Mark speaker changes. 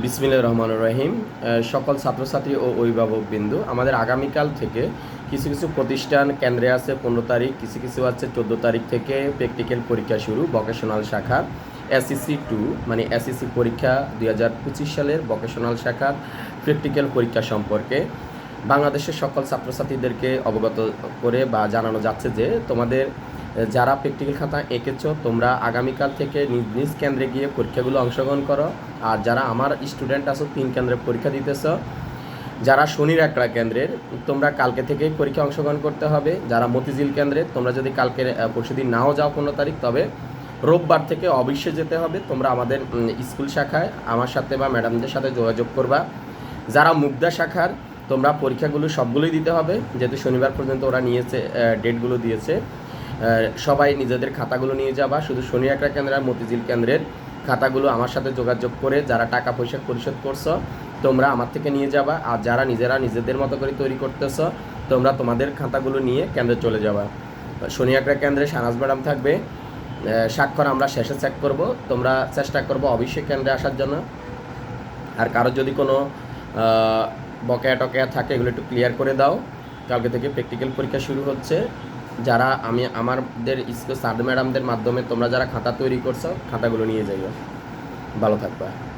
Speaker 1: বিসমিল্লাহ রহমান রহিম সকল ছাত্রছাত্রী ও অভিভাবক বিন্দু। আমাদের আগামীকাল থেকে কিছু কিছু প্রতিষ্ঠান কেন্দ্রে আছে পনেরো তারিখ, কিছু কিছু আছে চোদ্দ তারিখ থেকে প্র্যাকটিক্যাল পরীক্ষা শুরু ভোকেশনাল শাখার এসএসসি টু মানে এসএসসি পরীক্ষা দুই হাজার পঁচিশ সালের ভোকেশনাল শাখার প্র্যাকটিক্যাল পরীক্ষা সম্পর্কে। বাংলাদেশের সকল ছাত্রছাত্রীদেরকে অবগত করে বা জানানো যাচ্ছে যে তোমাদের যারা প্র্যাকটিক্যাল খাতা এঁকেছো, তোমরা আগামীকাল থেকে নিজ নিজ কেন্দ্রে গিয়ে পরীক্ষাগুলো অংশগ্রহণ করো। আর যারা আমার স্টুডেন্ট আছো, তিন কেন্দ্রে পরীক্ষা দিতেছ, যারা শনির একটা কেন্দ্রের, তোমরা কালকে থেকেই পরীক্ষা অংশগ্রহণ করতে হবে। যারা মতিঝিল কেন্দ্রে, তোমরা যদি কালকে পরশু দিন নাও যাও পনেরো তারিখ, তবে রোববার থেকে অবশ্যই যেতে হবে। তোমরা আমাদের স্কুল শাখায় আমার সাথে বা ম্যাডামদের সাথে যোগাযোগ করবা। যারা মুগ্ধা শাখার, তোমরা পরীক্ষাগুলো সবগুলোই দিতে হবে। যেহেতু শনিবার পর্যন্ত ওরা নিয়েছে ডেটগুলো দিয়েছে। সবাই নিজেদের খাতাগুলো নিয়ে যাবা। শুধু শনি একটা কেন্দ্র আর মতিঝিল কেন্দ্রের খাতাগুলো আমার সাথে যোগাযোগ করে যারা টাকা পয়সা পরিশোধ করছ, তোমরা আমার থেকে নিয়ে যাবা। আর যারা নিজেরা নিজেদের মতো করে তৈরি করতেছ, তোমরা তোমাদের খাতাগুলো নিয়ে কেন্দ্রে চলে যাবা। শনি কেন্দ্রে সানাজ ম্যাডাম থাকবে। স্বাক্ষর আমরা শেষে চেক করব। তোমরা চেষ্টা করব অবশ্যই কেন্দ্রে আসার জন্য। আর কারও যদি কোনো বকেয়া টকেয়া থাকে, এগুলো একটু ক্লিয়ার করে দাও। কালকে থেকে প্র্যাকটিক্যাল পরীক্ষা শুরু হচ্ছে। যারা আমি আমাদের স্কুল স্যার ম্যাডামদের মাধ্যমে তোমরা যারা খাতা তৈরি করছ, খাতাগুলো নিয়ে যাইও। ভালো থাকবা।